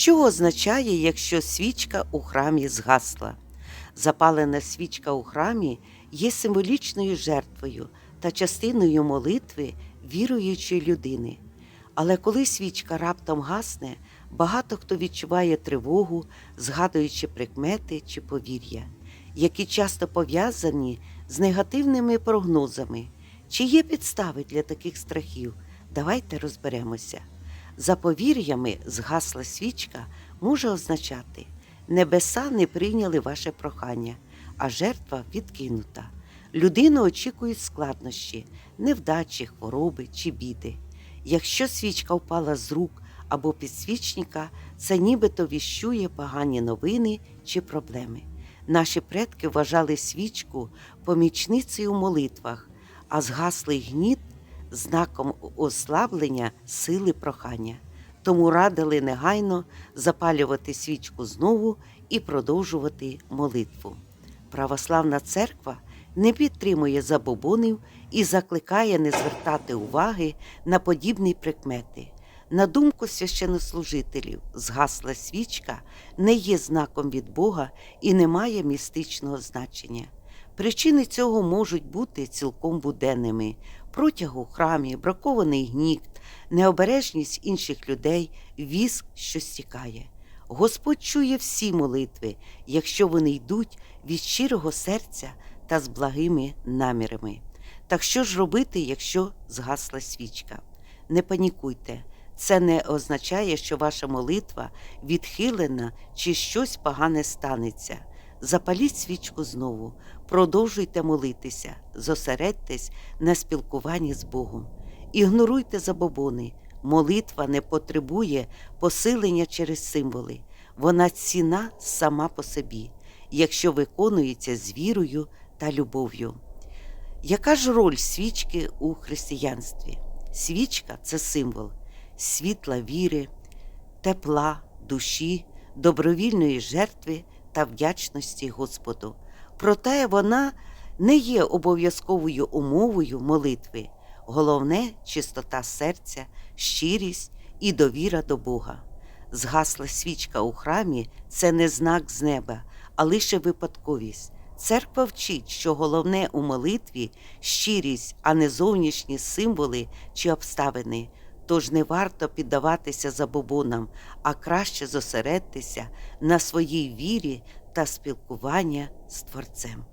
Що означає, якщо свічка у храмі згасла? Запалена свічка у храмі є символічною жертвою та частиною молитви віруючої людини. Але коли свічка раптом гасне, багато хто відчуває тривогу, згадуючи прикмети чи повір'я, які часто пов'язані з негативними прогнозами. Чи є підстави для таких страхів? Давайте розберемося. За повір'ями, згасла свічка може означати небеса не прийняли ваше прохання, а жертва відкинута. Людину очікують складнощі, невдачі, хвороби чи біди. Якщо свічка впала з рук або підсвічника, це нібито віщує погані новини чи проблеми. Наші предки вважали свічку помічницею у молитвах, а згаслий гніт знаком ослаблення сили прохання. Тому радили негайно запалювати свічку знову і продовжувати молитву. Православна церква не підтримує забобонів і закликає не звертати уваги на подібні прикмети. На думку священнослужителів, згасла свічка не є знаком від Бога і не має містичного значення. Причини цього можуть бути цілком буденними: протяг у храмі, бракований гнів, необережність інших людей, віск, що стікає. Господь чує всі молитви, якщо вони йдуть від щирого серця та з благими намірами. Так що ж робити, якщо згасла свічка? Не панікуйте. Це не означає, що ваша молитва відхилена чи щось погане станеться. Запаліть свічку знову, продовжуйте молитися, зосередьтесь на спілкуванні з Богом. Ігноруйте забобони. Молитва не потребує посилення через символи. Вона ціна сама по собі, якщо виконується з вірою та любов'ю. Яка ж роль свічки у християнстві? Свічка це символ світла віри, тепла, душі, добровільної жертви та вдячності Господу. Проте вона не є обов'язковою умовою молитви. Головне чистота серця, щирість і довіра до Бога. Згасла свічка у храмі це не знак з неба, а лише випадковість. Церква вчить, що головне у молитві щирість, а не зовнішні символи чи обставини. Тож не варто піддаватися забобонам, а краще зосередитися на своїй вірі та спілкування з Творцем.